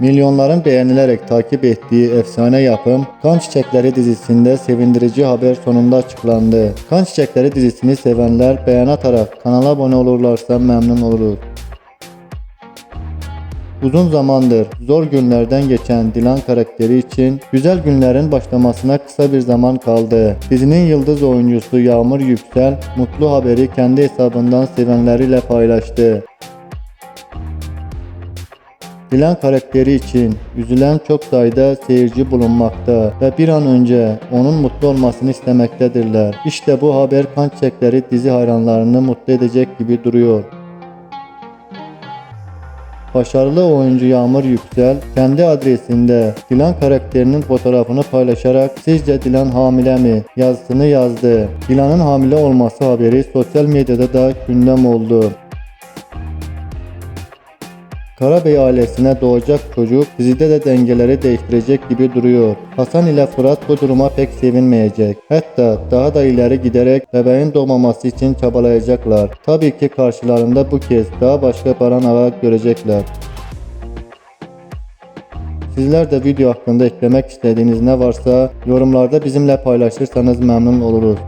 Milyonların beğenilerek takip ettiği efsane yapım Kan Çiçekleri dizisinde sevindirici haber sonunda açıklandı. Kan Çiçekleri dizisini sevenler beğen atarak kanala abone olurlarsa memnun oluruz. Uzun zamandır zor günlerden geçen Dilan karakteri için güzel günlerin başlamasına kısa bir zaman kaldı. Dizinin yıldız oyuncusu Yağmur Yüksel mutlu haberi kendi hesabından sevenleriyle paylaştı. Dilan karakteri için üzülen çok sayıda seyirci bulunmakta ve bir an önce onun mutlu olmasını istemektedirler. İşte bu haber kan çiçekleri dizi hayranlarını mutlu edecek gibi duruyor. Başarılı oyuncu Yağmur Yüksel kendi adresinde Dilan karakterinin fotoğrafını paylaşarak sizce Dilan hamile mi yazısını yazdı. Dilan'ın hamile olması haberi sosyal medyada da gündem oldu. Karabey ailesine doğacak çocuk dizide de dengeleri değiştirecek gibi duruyor. Hasan ile Fırat bu duruma pek sevinmeyecek. Hatta daha da ileri giderek bebeğin doğmaması için çabalayacaklar. Tabii ki karşılarında bu kez daha başka Baran Ağa görecekler. Sizler de video hakkında eklemek istediğiniz ne varsa yorumlarda bizimle paylaşırsanız memnun oluruz.